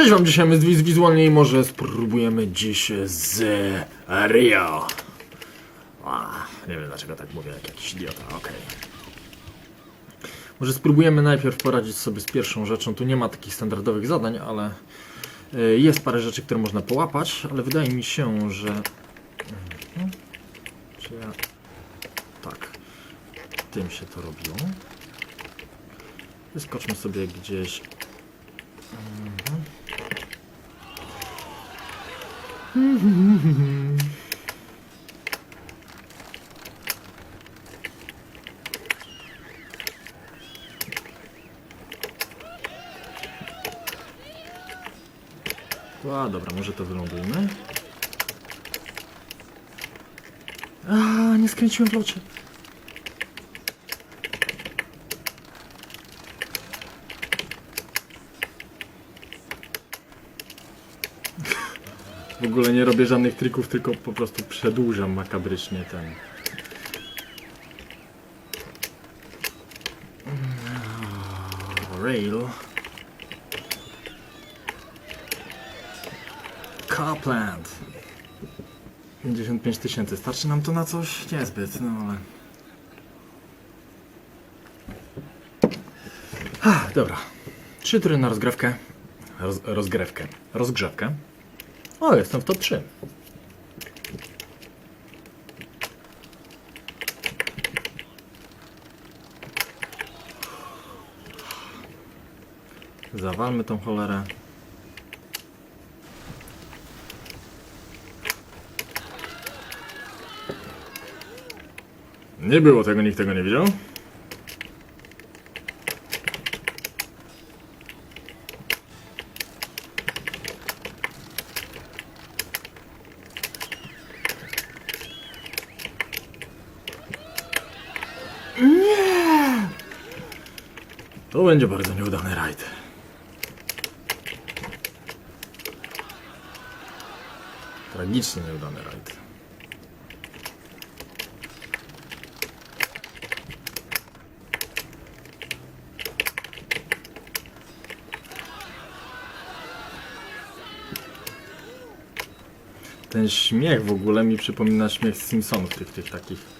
Cześć wam, dzisiaj my z Wiz Wizualnie i może spróbujemy dziś z Rio. A, nie wiem dlaczego tak mówię, jak jakiś idiota, okej. Może spróbujemy najpierw poradzić sobie z pierwszą rzeczą. Tu nie ma takich standardowych zadań, ale y, jest parę rzeczy, które można połapać, ale wydaje mi się, że... Mhm. Czy ja... Tak. Tym się to robiło. Wyskoczmy sobie gdzieś A, dobra, może to wylądujmy. A, nie skręciłem w locie. W ogóle nie robię żadnych trików, tylko po prostu przedłużam makabrycznie ten. Rail. Copland. 55 tysięcy. Starczy nam to na coś? Niezbyt, no ale... Ah, dobra. Trzy tury na rozgrywkę. Roz, rozgrywkę. Rozgrzewkę. O, jestem w top 3. Zawalmy tą cholerę. Nie było tego, nikt tego nie widział. To będzie bardzo nieudany rajd. Tragicznie nieudany rajd. Ten śmiech w ogóle mi przypomina śmiech Simpsonów, tych, tych takich.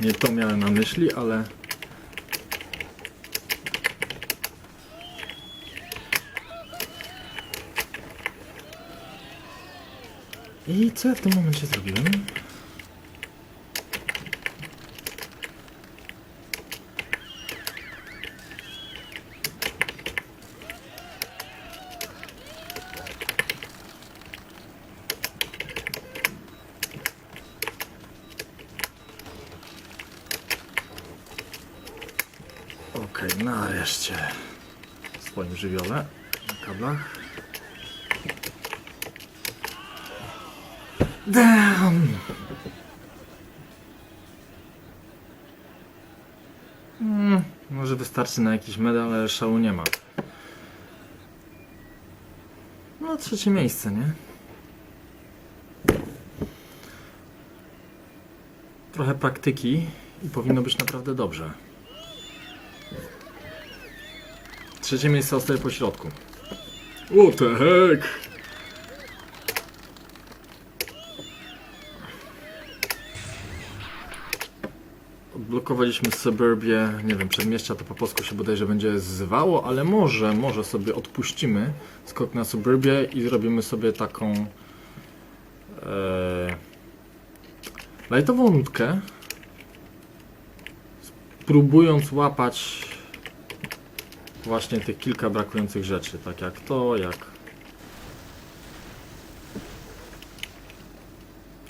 Nie to miałem na myśli, ale... I co ja w tym momencie zrobiłem? Okej, nareszcie. W swoim żywiole. Na kablach. Damn! Mm, może wystarczy na jakiś medal, ale szału nie ma. No, trzecie miejsce, nie? Trochę praktyki i powinno być naprawdę dobrze. Trzecie miejsce ostaje po środku. What the heck? Odblokowaliśmy Suburbie, nie wiem, przedmieścia to po polsku się bodajże będzie zwało, ale może, może sobie odpuścimy skok na Suburbie i zrobimy sobie taką e, lightową nutkę, próbując łapać właśnie tych kilka brakujących rzeczy, tak jak to, jak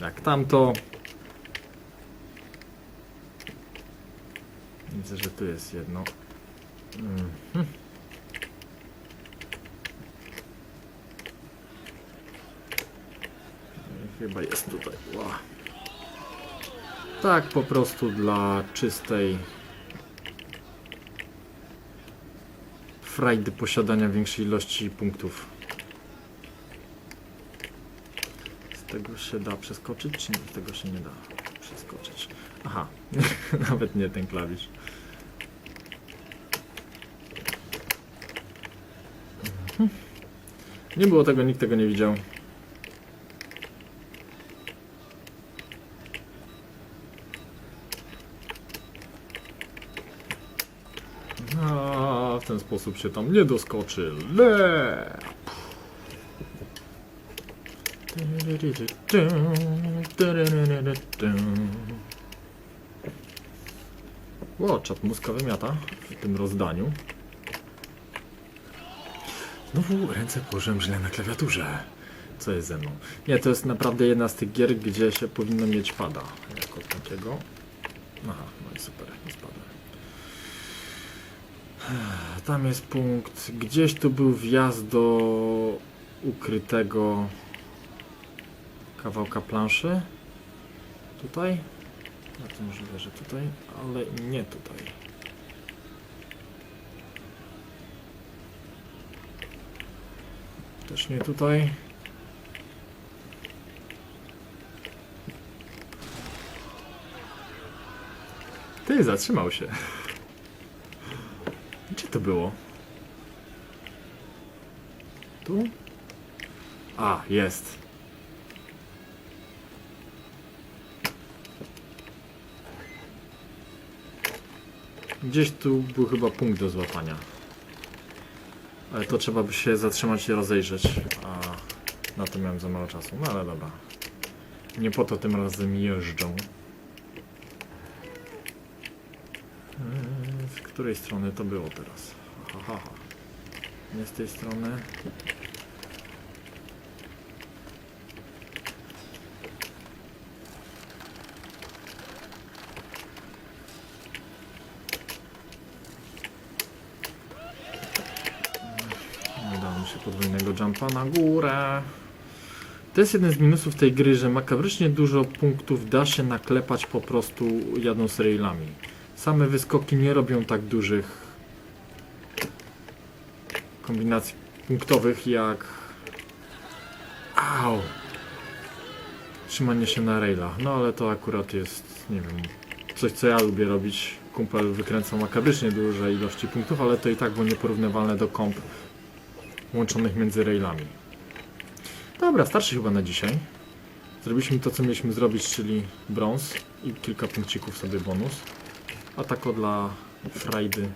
jak tamto. Widzę, że tu jest jedno. Mhm. Chyba jest tutaj. Wow. Tak po prostu dla czystej frajdy posiadania większej ilości punktów. Z tego się da przeskoczyć, czy nie? Z tego się nie da przeskoczyć. Aha, nawet nie ten klawisz. Mhm. Nie było tego, nikt tego nie widział. A, w ten sposób się tam nie doskoczy. Le! Ło, czat mózga wymiata w tym rozdaniu. Znowu ręce położyłem źle na klawiaturze. Co jest ze mną? Nie, to jest naprawdę jedna z tych gier, gdzie się powinno mieć pada. Jako takiego. Aha, no i super, nie spadłem. Tam jest punkt. Gdzieś tu był wjazd do ukrytego kawałka planszy. Tutaj? Bardzo możliwe, że tutaj, ale nie tutaj. Też nie tutaj. Ty, zatrzymał się. Gdzie to było? Tu? A, jest. Gdzieś tu był chyba punkt do złapania. Ale to trzeba by się zatrzymać i rozejrzeć, a na to miałem za mało czasu. No ale dobra. Nie po to tym razem jeżdżą. Eee, Z której strony to było teraz? Ha, ha, ha. Nie z tej strony. Nie mi się podwójnego jumpa na górę. To jest jeden z minusów tej gry, że makabrycznie dużo punktów da się naklepać po prostu jadąc railami. Same wyskoki nie robią tak dużych kombinacji punktowych jak Au! Trzymanie się na railach. No ale to akurat jest, nie wiem, coś co ja lubię robić. Kumpel wykręcał makabrycznie duże ilości punktów, ale to i tak było nieporównywalne do komp łączonych między railami. Dobra, starszy chyba na dzisiaj. Zrobiliśmy to, co mieliśmy zrobić, czyli brąz i kilka punkcików sobie bonus. A tak o dla frajdy.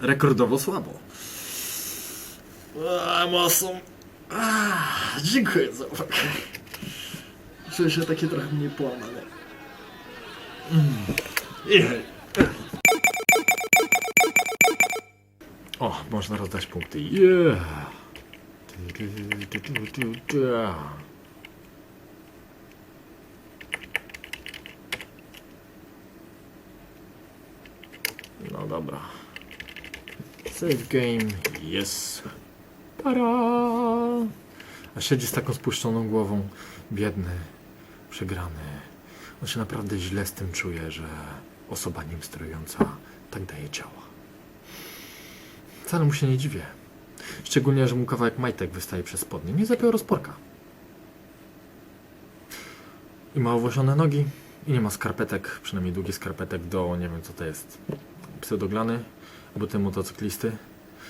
Rekordowo słabo. A, dziękuję za uwagę. Czuję się takie trochę mniej połamane. Jej. O, można rozdać punkty. Yeah. Tu, tu, tu, tu, tu, tu. No dobra. Save game. Yes. Para. A siedzi z taką spuszczoną głową. Biedny. Przegrany. On się naprawdę źle z tym czuje, że osoba nim sterująca tak daje ciała. Wcale mu się nie dziwię. Szczególnie, że mu kawałek majtek wystaje przez spodnie. Nie zapiął rozporka. I ma owłosione nogi. I nie ma skarpetek, przynajmniej długich skarpetek do, nie wiem co to jest, pseudoglany, buty motocyklisty.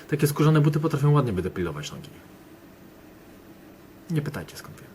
Takie skórzane buty potrafią ładnie wydepilować nogi. Nie pytajcie skąd wiem.